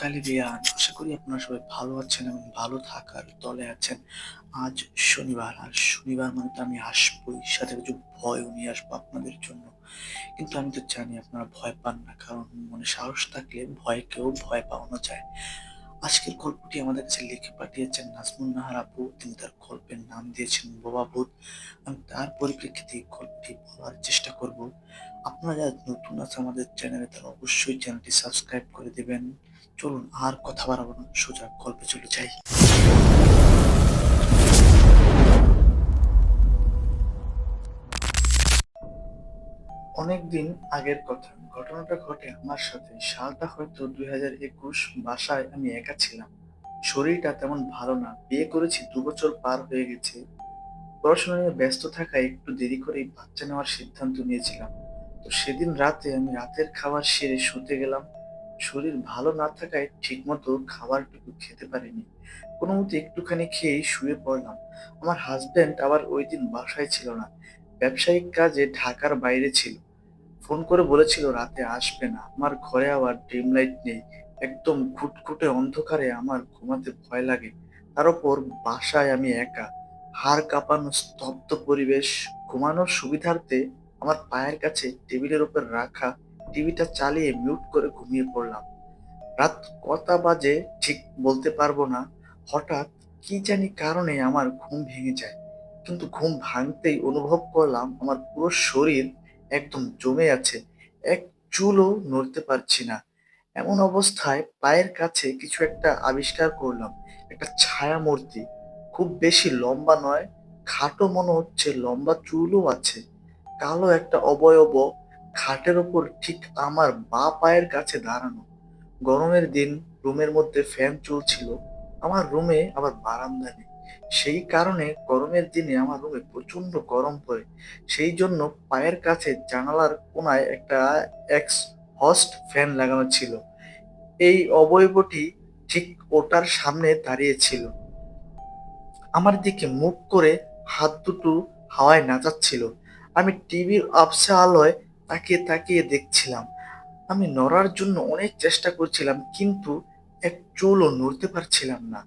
কালিবিয়ান, আশা করি আপনারা সবাই ভালো আছেন এবং ভালো থাকার দলে আছেন। আজ শনিবার, আর শনিবার মানে তো আমি আসবোই, সাথে কিছু ভয়ও নিয়ে আসব আপনাদের জন্য। কিন্তু আমি তো জানি আপনারা ভয় পান না, কারণ মনে সাহস থাকলে ভয়কেও ভয় পাওয়ানো যায়। আজকের গল্পটি আমাদের কাছে লিখে পাঠিয়েছেন নাজমুন নাহার আপু। তিনি তার গল্পের নাম দিয়েছেন বোবা ভূত। আমি তার পরিপ্রেক্ষিতে গল্পটি বলার চেষ্টা করব। আপনারা যারা নতুন আছে আমাদের চ্যানেলে, তারা অবশ্যই চ্যানেলটি সাবস্ক্রাইব করে দেবেন। চলুন আর কথা বাড়াবো না, সোজা গল্পে চলে যাই। অনেকদিন আগের কথা। ঘটনাটা ঘটে আমার সাথে। সালটা হয়তো দুই হাজার একুশ বাসায় আমি একা ছিলাম। শরীরটা তেমন ভালো না। বিয়ে করেছি, দু বছর পার হয়ে গেছে। পড়াশোনা নিয়ে ব্যস্ত থাকায় একটু দেরি করেই বাচ্চা নেওয়ার সিদ্ধান্ত নিয়েছিলাম। তো সেদিন রাতে আমি রাতের খাবার সেরে শুতে গেলাম। শরীর ভালো না থাকায় ঠিকমতো খাবারটুকু খেতে পারিনি। কোনো মতে একটুখানি খেয়েই শুয়ে পড়লাম। আমার হাজবেন্ড আবার ওই দিন বাসায় ছিল না। ব্যবসায়িক কাজে ঢাকার বাইরে ছিল। ফোন করে বলেছিল, রাতে আসবে না। আমার ঘরে আবার ডিম লাইট নেই। একদম খুটখুটে অন্ধকারে আমার ঘুমাতে ভয় লাগে। তার উপর বাসায় আমি একা। হাড় কাঁপানো, স্তব্ধ পরিবেশ, ঘুমানোর সুবিধার্থে আমার পায়ের কাছে টেবিলের উপর রাখা টিভিটা চালিয়ে মিউট করে ঘুমিয়ে পড়লাম। রাত কটা বাজে ঠিক বলতে পারব না। হঠাৎ কি জানি কারণে আমার ঘুম ভেঙে যায়। কিন্তু ঘুম ভাঙতেই অনুভব করলাম আমার পুরো শরীর একদম জমে আছে। এক চুলও নড়তে পারছি না। এমন অবস্থায় পায়ের কাছে কিছু একটা আবিষ্কার করলাম। একটা ছায়া মূর্তি খুব বেশি লম্বা নয়, খাটো মনে হচ্ছে লম্বা চুলও আছে। কালো একটা অবয়ব খাটের ওপর ঠিক আমার বা পায়ের কাছে দাঁড়ানো। গরমের দিন রুমের মধ্যে ফ্যান চলছিল। আমার রুমে আবার বারান্দা নেই। সেই কারণে গরমের দিনে আমার রুমে প্রচণ্ড গরম পড়ে। সেই জন্য পায়ের কাছে জানালার কোনায় একটা এক্স হস্ট ফ্যান লাগানো ছিল। এই অবয়বটি ঠিক ওটার সামনে দাঁড়িয়ে ছিল। আমার দিকে মুখ করে হাত দুটো হাওয়ায় নাচাচ্ছিল। আমি টিভির আবছা আলোয় তাকিয়ে তাকিয়ে দেখছিলাম। আমি নড়ার জন্য অনেক চেষ্টা করছিলাম, কিন্তু এক চুলও নড়তে পারছিলাম না।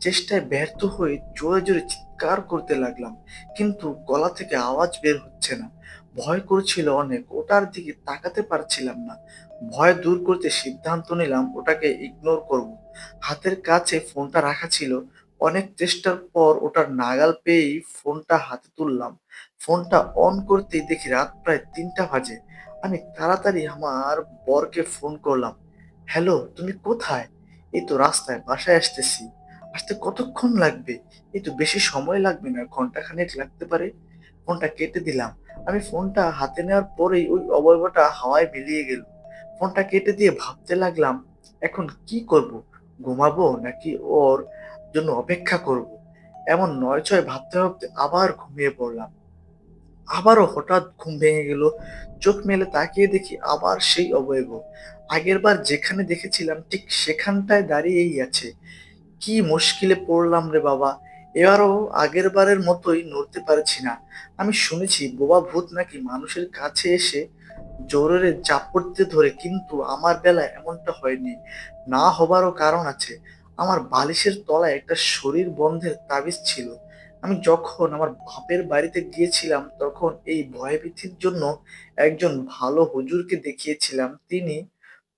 চেষ্টায় ব্যর্থ হয়ে জোরে জোরে চিৎকার করতে লাগলাম, কিন্তু গলা থেকে আওয়াজ বের হচ্ছে না। ভয় করছিল অনেক, ওটার দিকে তাকাতে পারছিলাম না। ভয় দূর করতে সিদ্ধান্ত নিলাম, ওটাকে ইগনোর করব। হাতের কাছে ফোনটা রাখা ছিল। অনেক চেষ্টার পর ওটার নাগাল পেয়েই ফোনটা হাতে তুললাম। ফোনটা অন করতেই দেখি রাত প্রায় তিনটা বাজে। আমি তাড়াতাড়ি আমার বরকে ফোন করলাম হ্যালো তুমি কোথায়? এই তো রাস্তায় বাসায় আসতেছি। আসতে কতক্ষণ লাগবে? এই তো বেশি সময় লাগবে না। ঘণ্টা খানেক লাগতে পারে। ফোনটা কেটে দিলাম। আমি ফোনটা হাতে নেওয়ার পরেই ওই অবয়বটা হাওয়ায় মিলিয়ে গেল। ফোনটা কেটে দিয়ে ভাবতে লাগলাম, এখন কি করব? ঘুমাবো নাকি ওর জন্য অপেক্ষা করব? এমন নয় ছয় ভাবতে ভাবতে আবার ঘুমিয়ে পড়লাম। আবারও হঠাৎ ঘুম ভেঙে গেল। চোখ মেলে তাকিয়ে দেখি আবার সেই অবয়ব। আগের বার যেখানে দেখেছিলাম ঠিক সেখানটায় দাঁড়িয়েই আছে। কি মুশকিলে পড়লাম রে বাবা। এবারও আগের বারের মতোই নড়তে পারছি না। আমি শুনেছি বোবা ভূত নাকি মানুষের কাছে এসে জোরে চাপড়তে ধরে, কিন্তু আমার বেলা এমনটা হয়নি। না হবারও কারণ আছে। আমার বালিশের তলায় একটা শরীর বন্ধের তাবিজ ছিল। আমি যখন আমার বাপের বাড়িতে গিয়েছিলাম, তখন এই ভয়ভীতির জন্য একজন ভালো হুজুরকে দেখিয়েছিলাম। তিনি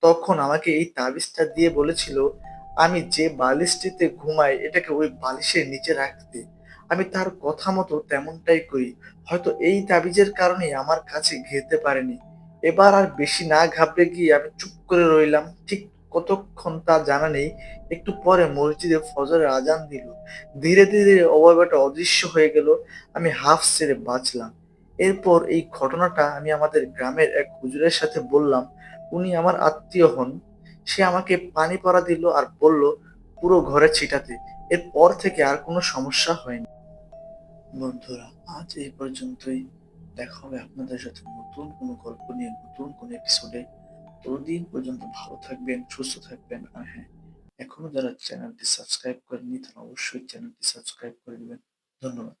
তখন আমাকে এই তাবিজটা দিয়ে বলেছিল, আমি যে বালিশটিতে ঘুমাই, এটাকে ওই বালিশের নিচে রাখতে। আমি তার কথা মতো তেমনটাই করি। হয়তো এই তাবিজের কারণে আমার কাছে ঘেরতে পারেনি। এবার আর বেশি না ঘাবড়ে গিয়ে আমি চুপ করে রইলাম। ঠিক কতক্ষণ তা জানা নেই, একটু পরে মসজিদে ফজরের আজান দিল। ধীরে ধীরে অবয়বটা অদৃশ্য হয়ে গেল, আমি হাফ ছেড়ে বাঁচলাম। এরপর এই ঘটনাটা আমি আমাদের গ্রামের এক হুজুরের সাথে বললাম, উনি আমার আত্মীয় হন। সে আমাকে পানি পরা দিল আর বলল, পুরো ঘরে ছিটাতে। এরপর থেকে আর কোনো সমস্যা হয়নি। বন্ধুরা, আজ এই পর্যন্তই। দেখা হবে আপনাদের সাথে নতুন কোনো গল্প নিয়ে, নতুন কোনো এপিসোডে ততদিন পর্যন্ত ভালো থাকবেন, সুস্থ থাকবেন। আর হ্যাঁ এখনও যারা চ্যানেলটি সাবস্ক্রাইব করেননি, তারা অবশ্যই চ্যানেলটি সাবস্ক্রাইব করে দেবেন ধন্যবাদ।